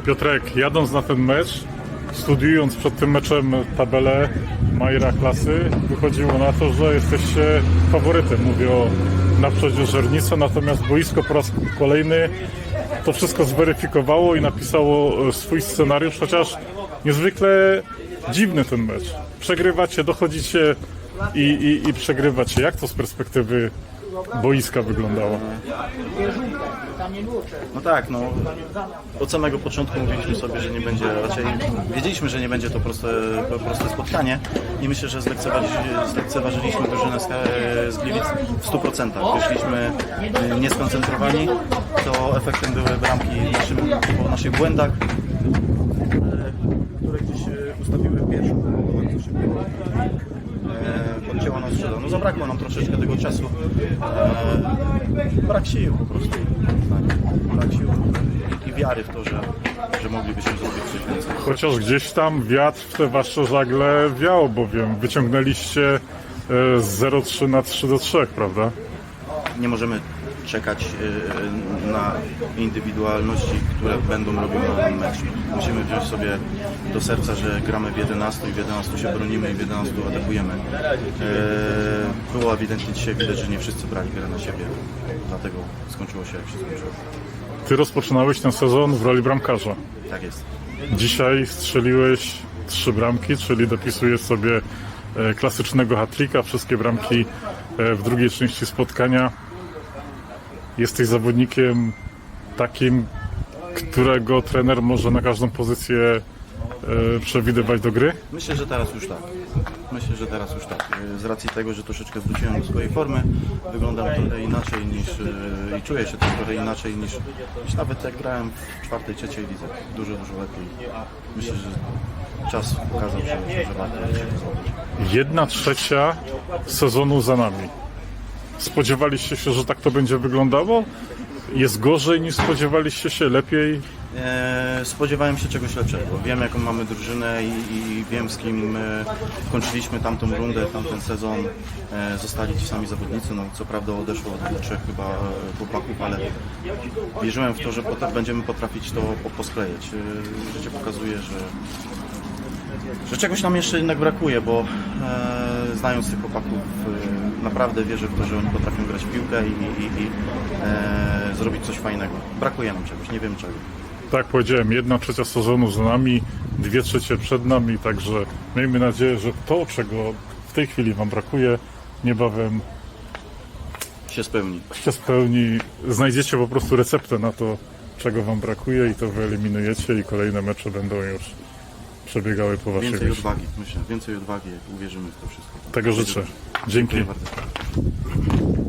Piotrek, jadąc na ten mecz, studiując przed tym meczem tabelę Majra klasy, wychodziło na to, że jesteście faworytem. Mówię o naprzodzie Żernica, natomiast boisko po raz kolejny to wszystko zweryfikowało i napisało e, swój scenariusz, chociaż niezwykle dziwny ten mecz. Przegrywacie, dochodzicie i, i, i przegrywacie. Jak to z perspektywy boiska wyglądało? No tak, no od samego początku mówiliśmy sobie, że nie będzie raczej, wiedzieliśmy, że nie będzie to proste, proste spotkanie i myślę, że zlekceważyliśmy, zlekceważyliśmy drużynę z, z Gliwic w 100%. Wyszliśmy y, nieskoncentrowani, to efektem były bramki naszym, po naszych błędach, e, które gdzieś e, ustawiły pierwszą połowę bardzo szybko. E, Podcięła nas strzela. No zabrakło nam troszeczkę tego czasu. E, brak sił po prostu. Tak. Brak sił i, wiary w to, że, że moglibyśmy zrobić coś więcej. Chociaż gdzieś tam wiatr w te wasze żagle wiał, bowiem wyciągnęliście e, z 0,3 na 3 do 3, prawda? Nie możemy czekać e, na indywidualności, które będą robiły nam mecz. Musimy wziąć sobie do serca, że gramy w 11 i w 11 się bronimy i w 11 atakujemy. Było ewidentnie dzisiaj widać, że nie wszyscy brali grę na siebie. Dlatego skończyło się jak się skończyło. Ty rozpoczynałeś ten sezon w roli bramkarza. Tak jest. Dzisiaj strzeliłeś trzy bramki, czyli dopisujesz sobie e, klasycznego hat-tricka, wszystkie bramki e, w drugiej części spotkania. Jesteś zawodnikiem takim, którego trener może na każdą pozycję e, przewidywać do gry? Myślę, że teraz już tak. Myślę, że teraz już tak. Z racji tego, że troszeczkę wróciłem do swojej formy, wyglądam trochę inaczej niż e, i czuję się też trochę inaczej niż, niż nawet jak grałem w czwartej, trzeciej lidze. Dużo, dużo lepiej. Myślę, że czas pokazał, że, że, że warto się to zrobić. Jedna trzecia sezonu za nami. Spodziewaliście się, że tak to będzie wyglądało? Jest gorzej niż spodziewaliście się, lepiej? E, spodziewałem się czegoś lepszego. Wiem jaką mamy drużynę i, i wiem z kim e, kończyliśmy tamtą rundę, tamten sezon. E, zostali ci sami zawodnicy, no co prawda odeszło dwóch, trzech chyba e, chłopaków, ale wierzyłem w to, że potem będziemy potrafić to po, posklejać. E, życie pokazuje, że, że czegoś nam jeszcze jednak brakuje, bo e, znając tych chłopaków e, naprawdę wierzę w to, że oni potrafią grać w piłkę i, i, i e, zrobić coś fajnego. Brakuje nam czegoś, nie wiem czego. Tak powiedziałem, jedna trzecia sezonu za nami, dwie trzecie przed nami, także miejmy nadzieję, że to, czego w tej chwili Wam brakuje, niebawem się spełni. się spełni. Znajdziecie po prostu receptę na to, czego Wam brakuje i to wyeliminujecie i kolejne mecze będą już przebiegały po Waszej Więcej myśli. odwagi, myślę. Więcej odwagi, jak uwierzymy w to wszystko. Tego życzę. Dzięki. Dziękuję bardzo.